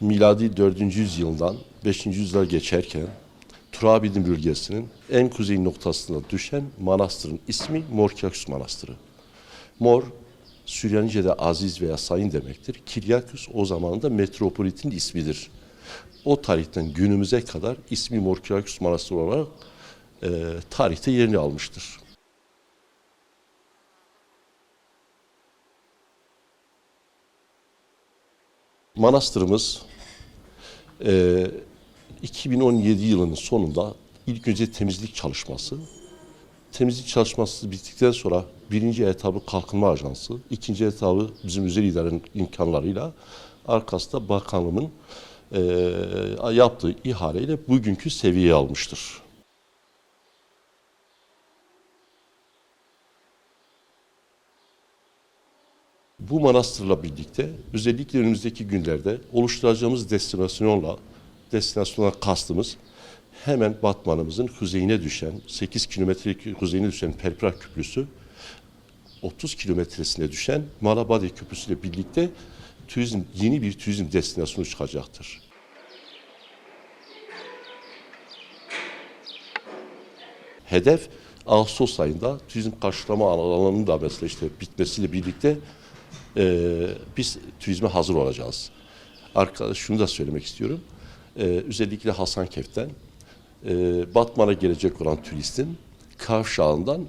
miladi 4. yüzyıldan 5. yüzyıla geçerken Turabidin bölgesinin en kuzey noktasında düşen manastırın ismi Morkiaküs Manastırı. Mor, Süryanice'de aziz veya sayın demektir. Kiryaküs o zaman da metropolitin ismidir. O tarihten günümüze kadar ismi Morkiaküs Manastırı olarak e, tarihte yerini almıştır. Manastırımız e, 2017 yılının sonunda ilk önce temizlik çalışması, temizlik çalışması bittikten sonra birinci etabı kalkınma ajansı, ikinci etabı bizim özel idarenin imkanlarıyla arkasında bakanlığımın e, yaptığı ihaleyle bugünkü seviyeye almıştır. Bu manastırla birlikte özellikle önümüzdeki günlerde oluşturacağımız destinasyonla, destinasyonla kastımız hemen Batman'ımızın kuzeyine düşen, 8 kilometrelik kuzeyine düşen Perprak Köprüsü, 30 kilometresine düşen Malabadi Köprüsü ile birlikte turizm, yeni bir turizm destinasyonu çıkacaktır. Hedef Ağustos ayında turizm karşılama alanının da mesela işte bitmesiyle birlikte e, biz turizme hazır olacağız. Arkadaş şunu da söylemek istiyorum. E, özellikle Hasankeyf'ten e, Batman'a gelecek olan turistin kavşağından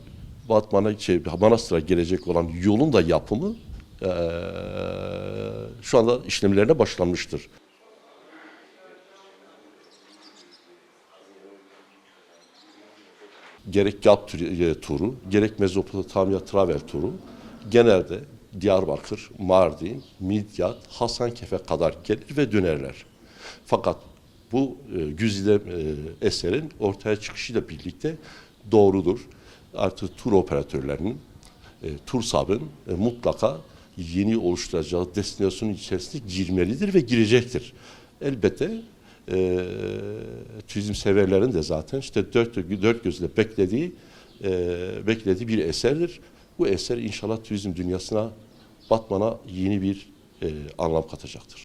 Batman'a şey, Manastır'a gelecek olan yolun da yapımı e, şu anda işlemlerine başlanmıştır. gerek tür- e, turu, gerek Mezopotamya Travel turu genelde Diyarbakır, Mardin, Midyat, Hasankeyf'e kadar gelir ve dönerler. Fakat bu e, güzide e, eserin ortaya çıkışıyla birlikte doğrudur. Artık tur operatörlerinin, e, tur sabın e, mutlaka yeni oluşturacağı destinasyonun içerisine girmelidir ve girecektir. Elbette e, turizm severlerin de zaten işte dört, dört gözle beklediği e, beklediği bir eserdir. Bu eser inşallah turizm dünyasına Batman'a yeni bir e, anlam katacaktır.